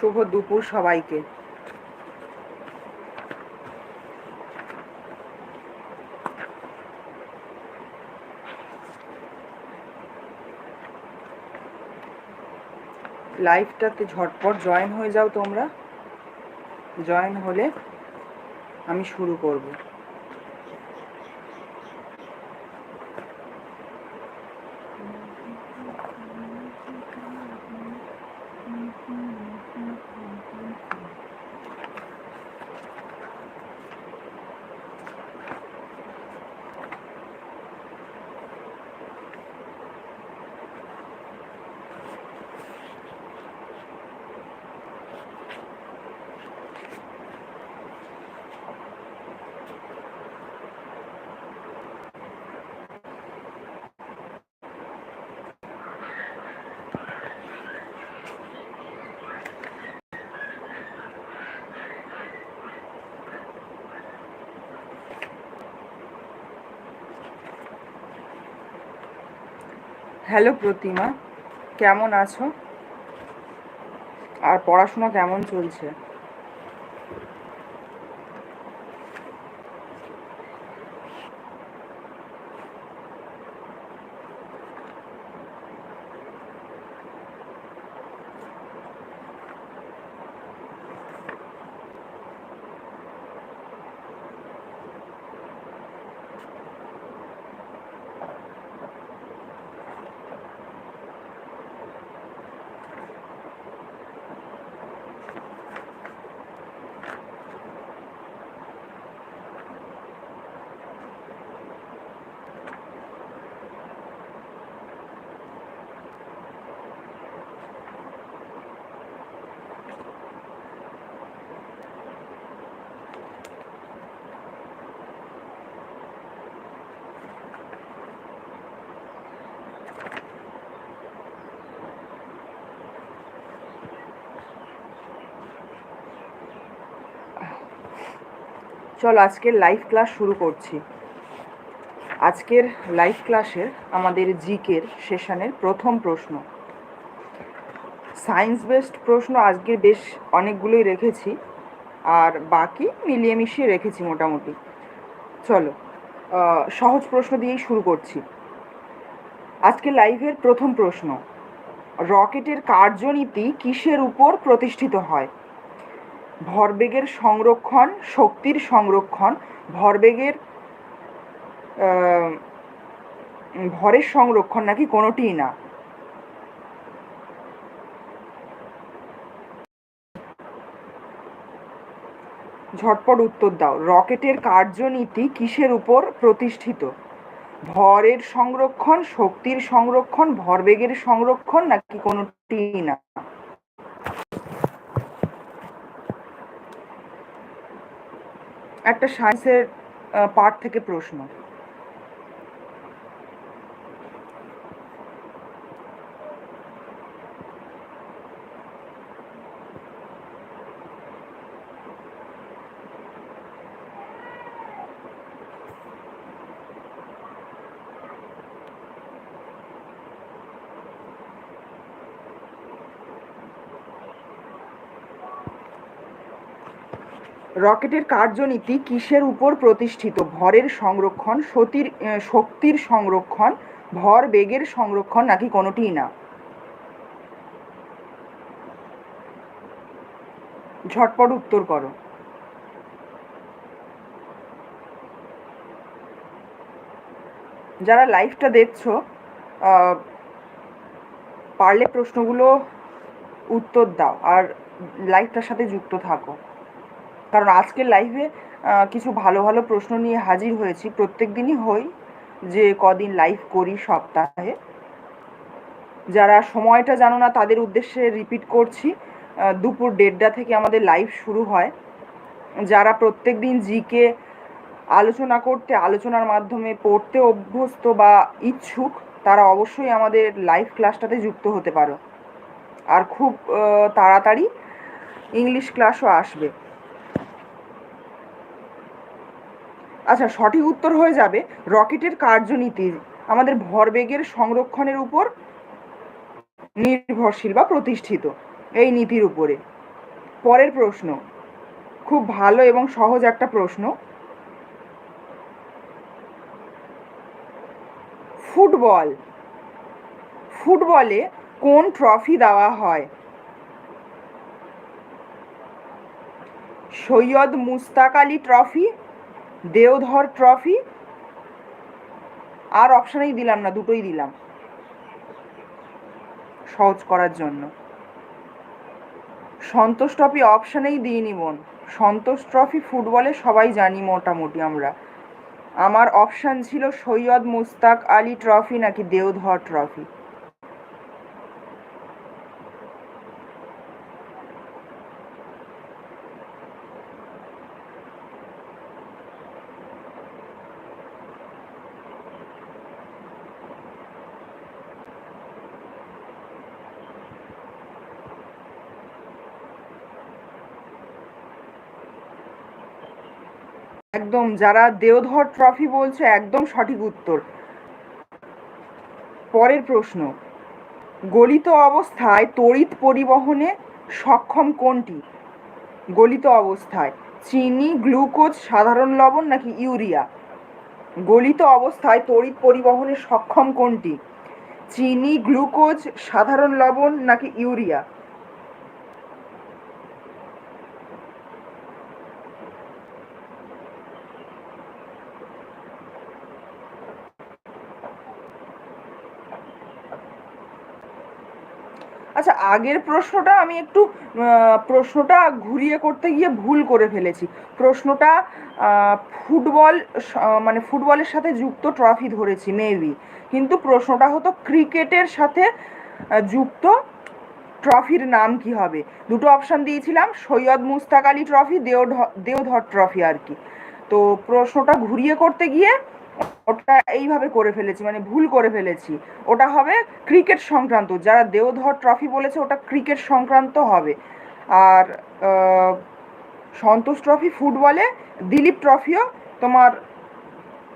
শুভ দুপুর সবাইকে। লাইভটাতে ঝটপট জয়েন হয়ে যাও তোমরা। জয়েন হলে আমি শুরু করব। হ্যালো প্রতিমা কেমন আছো? আর পড়াশোনা কেমন চলছে? চলো, আজকের লাইভ ক্লাস শুরু করছি। আজকের লাইভ ক্লাসের আমাদের জিকের সেশনের প্রথম প্রশ্ন। সায়েন্স বেসড প্রশ্ন আজকে বেশ অনেকগুলোই রেখেছি, আর বাকি মিলিয়ে মিশিয়ে রেখেছি মোটামুটি। চলো সহজ প্রশ্ন দিয়েই শুরু করছি। আজকে লাইভের প্রথম প্রশ্ন, রকেটের কার্যনীতি কিসের উপর প্রতিষ্ঠিত হয়? ভরবেগের সংরক্ষণ, শক্তির সংরক্ষণ, ভরবেগের ভরের সংরক্ষণ নাকি কোনোটিই না। ঝটপট উত্তর দাও, রকেটের কার্যনীতি কিসের উপর প্রতিষ্ঠিত? ভরের সংরক্ষণ, শক্তির সংরক্ষণ, ভরবেগের সংরক্ষণ নাকি কোনোটিই না? একটা সায়েন্সের পার্ট থেকে প্রশ্ন। রকেটের কার্যনীতি কিসের উপর প্রতিষ্ঠিত? ভরের সংরক্ষণ, সতীর শক্তির সংরক্ষণ, ভর বেগের সংরক্ষণ নাকি কোনোটিই না? ঝটপট উত্তর করো। যারা লাইভটা দেখছ পারলে প্রশ্নগুলো উত্তর দাও আর লাইভটার সাথে যুক্ত থাকো। কারণ আজকের লাইভে কিছু ভালো ভালো প্রশ্ন নিয়ে হাজির হয়েছি। প্রত্যেক দিনই হই যে কদিন লাইভ করি সপ্তাহে। যারা সময়টা জানো না, তাদের উদ্দেশ্যে রিপিট করছি দুপুর দেড়টা থেকে আমাদের লাইভ শুরু হয়। যারা প্রত্যেক দিন জিকে আলোচনা করতে, আলোচনার মাধ্যমে পড়তে অভ্যস্ত বা ইচ্ছুক, তারা অবশ্যই আমাদের লাইভ ক্লাসটাতে যুক্ত হতে পারো। আর খুব তাড়াতাড়ি ইংলিশ ক্লাসও আসবে। আচ্ছা সঠিক উত্তর হয়ে যাবে রকেটের কার্যনীতি। আমাদের ভরবেগের সংরক্ষণের উপর নির্ভরশীল বা প্রতিষ্ঠিত এই নীতির উপরে। পরের প্রশ্ন, খুব ভালো এবং সহজ একটা প্রশ্ন। ফুটবল, ফুটবলে কোন ট্রফি দেওয়া হয়? সৈয়দ মুস্তাক আলী ট্রফি দেওধর ট্রফি আর অপশানেই দিলাম না, দুটোই দিলাম। সহজ করার জন্য। সন্তোষ ট্রফি অপশানেই দিইনি বোন। সন্তোষ ট্রফি ফুটবলে সবাই জানি মোটামুটি আমরা। আমার অপশান ছিল সৈয়দ মুস্তাক আলী ট্রফি নাকি দেওধর ট্রফি একদম, যারা দেওধর ট্রফি বলছে, একদম সঠিক উত্তর। পরের প্রশ্ন, গলিত অবস্থায় তড়িৎ পরিবহনে সক্ষম কোনটি? গলিত অবস্থায়, চিনি, গ্লুকোজ, সাধারণ লবণ নাকি ইউরিয়া? গলিত অবস্থায় তড়িৎ পরিবহনে সক্ষম কোনটি? চিনি, গ্লুকোজ, সাধারণ লবণ নাকি ইউরিয়া? আচ্ছা আগের প্রশ্নটা আমি একটু প্রশ্নটা ঘুরিয়ে করতে গিয়ে ভুল করে ফেলেছি। প্রশ্নটা ফুটবল মানে ফুটবলের সাথে যুক্ত ট্রফি ধরেছি মেবি কিন্তু প্রশ্নটা হতো ক্রিকেটের সাথে যুক্ত ট্রফির নাম কি হবে? দুটো অপশান দিয়েছিলাম, সৈয়দ মুস্তাক আলী ট্রফি দেওধর দেওধর ট্রফি আর কি। তো প্রশ্নটা ঘুরিয়ে করতে গিয়ে ওটা এইভাবে করে ফেলেছি মানে ভুল করে ফেলেছি। ওটা হবে ক্রিকেট সংক্রান্ত, যারা দেওধর ট্রফি বলেছে ওটা ক্রিকেট সংক্রান্ত হবে। আর সন্তোষ ট্রফি ফুটবলে দিলীপ ট্রফিও তোমার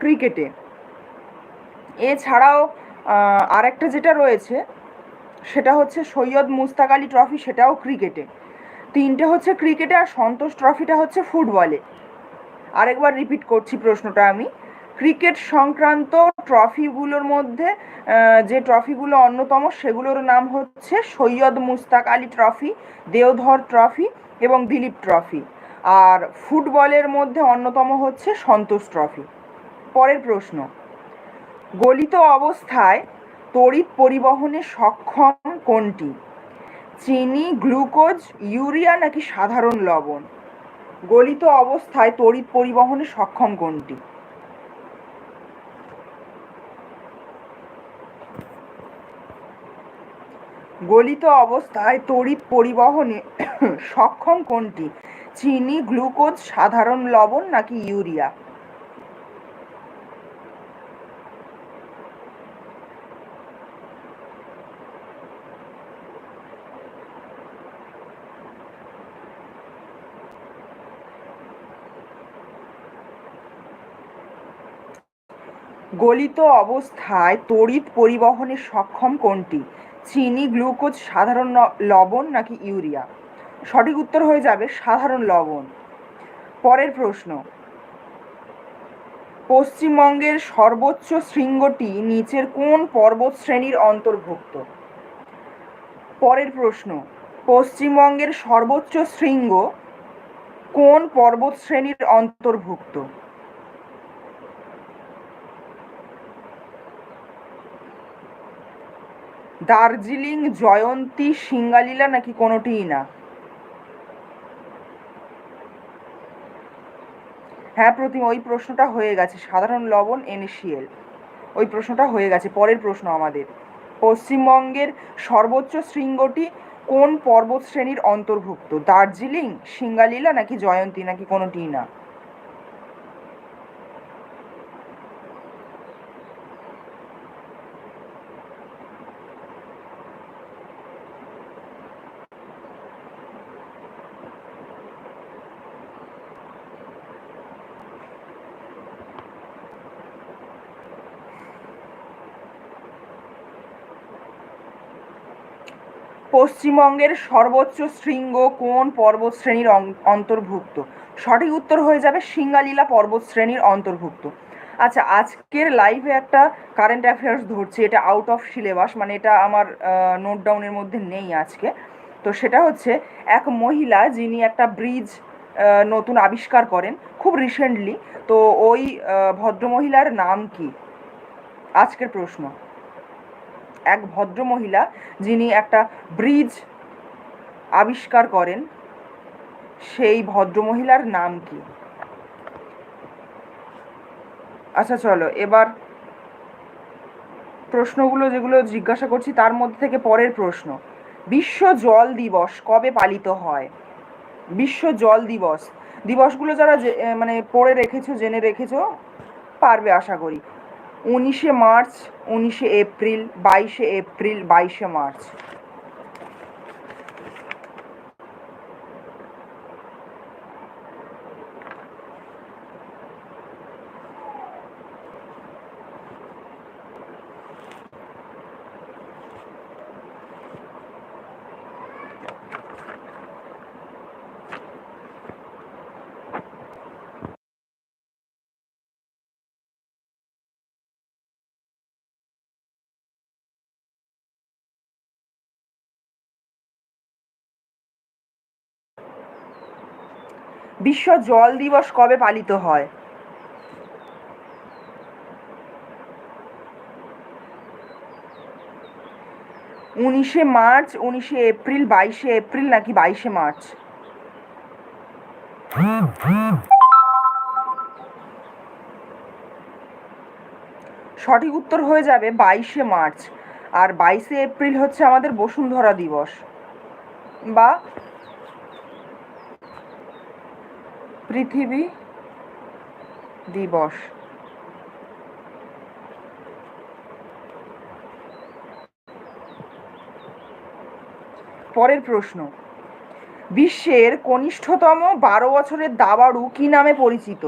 ক্রিকেটে এছাড়াও আরেকটা যেটা রয়েছে, সেটা হচ্ছে সৈয়দ মুস্তাক আলী ট্রফি সেটাও ক্রিকেটে তিনটে হচ্ছে ক্রিকেটে আর সন্তোষ ট্রফিটা হচ্ছে ফুটবলে আরেকবার রিপিট করছি প্রশ্নটা আমি। ক্রিকেট সংক্রান্ত ট্রফিগুলোর মধ্যে যে ট্রফিগুলো অন্যতম সেগুলোর নাম হচ্ছে সৈয়দ মুস্তাক আলী ট্রফি, দেওধর ট্রফি এবং দিলীপ ট্রফি। আর ফুটবলের মধ্যে অন্যতম হচ্ছে সন্তোষ ট্রফি। পরের প্রশ্ন, গলিত অবস্থায় তড়িৎ পরিবহনে সক্ষম কোনটি? চিনি, গ্লুকোজ, ইউরিয়া নাকি সাধারণ লবণ? গলিত অবস্থায় তড়িৎ পরিবহনে সক্ষম কোনটি? গলিত অবস্থায় তড়িৎ পরিবহনে সক্ষম কোনটি? চিনি, গ্লুকোজ, সাধারণ লবণ নাকি ইউরিয়া? গলিত অবস্থায় তড়িৎ পরিবহনে সক্ষম কোনটি? চিনি, গ্লুকোজ, সাধারণ লবণ নাকি ইউরিয়া? সঠিক উত্তর হয়ে যাবে সাধারণ লবণ। পরের প্রশ্ন। পশ্চিমবঙ্গের সর্বোচ্চ শৃঙ্গটি নিচের কোন পর্বত শ্রেণির অন্তর্ভুক্ত? পরের প্রশ্ন। পশ্চিমবঙ্গের সর্বোচ্চ শৃঙ্গ কোন পর্বত শ্রেণির অন্তর্ভুক্ত? দার্জিলিং, জয়ন্তী, সিঙ্গালীলা নাকি কোনোটিই না? হ্যাঁ প্রতিমা, ওই প্রশ্নটা হয়ে গেছে। সাধারণ লবণ, এনএসিএল। ওই প্রশ্নটা হয়ে গেছে। পরের প্রশ্ন আমাদের। পশ্চিমবঙ্গের সর্বোচ্চ শৃঙ্গটি কোন পর্বত শ্রেণির অন্তর্ভুক্ত? দার্জিলিং, সিঙ্গালীলা নাকি জয়ন্তী, নাকি কোনোটিই না? পশ্চিমবঙ্গের সর্বোচ্চ শৃঙ্গ কোন পর্বতশ্রেণীর অন্তর্ভুক্ত? সঠিক উত্তর হয়ে যাবে সিঙ্গালীলা পর্বতশ্রেণীর অন্তর্ভুক্ত। আচ্ছা আজকের লাইভে একটা কারেন্ট অ্যাফেয়ার্স ধরছি, এটা আউট অফ সিলেবাস মানে এটা আমার নোট ডাউনের মধ্যে নেই আজকে। তো সেটা হচ্ছে, এক মহিলা যিনি একটা ব্রিজ নতুন আবিষ্কার করেন, খুব রিসেন্টলি তো ওই ভদ্রমহিলার নাম কি? আজকের প্রশ্ন। এক ভদ্রমহিলা যিনি একটা ব্রিজ আবিষ্কার করেন, সেই ভদ্রমহিলার নাম কি? আচ্ছা চলো, এবার প্রশ্নগুলো যেগুলো জিজ্ঞাসা করছি, তার মধ্যে থেকে পরের প্রশ্ন। বিশ্ব জল দিবস কবে পালিত হয়? বিশ্ব জল দিবস। দিবসগুলো যারা মানে পড়ে রেখেছো, জেনে রেখেছো, পারবে আশা করি। উনিশে মার্চ উনিশে এপ্রিল বাইশে এপ্রিল বাইশে মার্চ। বিশ্ব জল দিবস কবে পালিত হয়? উনিশে মার্চ, উনিশে এপ্রিল, বাইশে এপ্রিল নাকি বাইশে মার্চ? সঠিক উত্তর হয়ে যাবে বাইশে মার্চ। আর বাইশে এপ্রিল হচ্ছে আমাদের বসুন্ধরা দিবস। বা পৃথিবী দিবস। পরের প্রশ্ন, বিশ্বের কনিষ্ঠতম বারো বছরের দাবাড়ু কি নামে পরিচিত?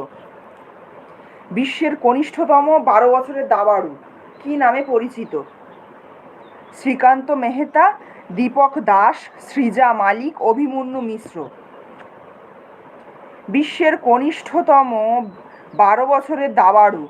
বিশ্বের কনিষ্ঠতম বারো বছরের দাবাড়ু কি নামে পরিচিত? শ্রীকান্ত মেহতা, দীপক দাস, সৃজা মালিক, অভিমন্যু মিশ্র। বিশ্বের কনিষ্ঠতম বারো বছরের দাবাড়ু।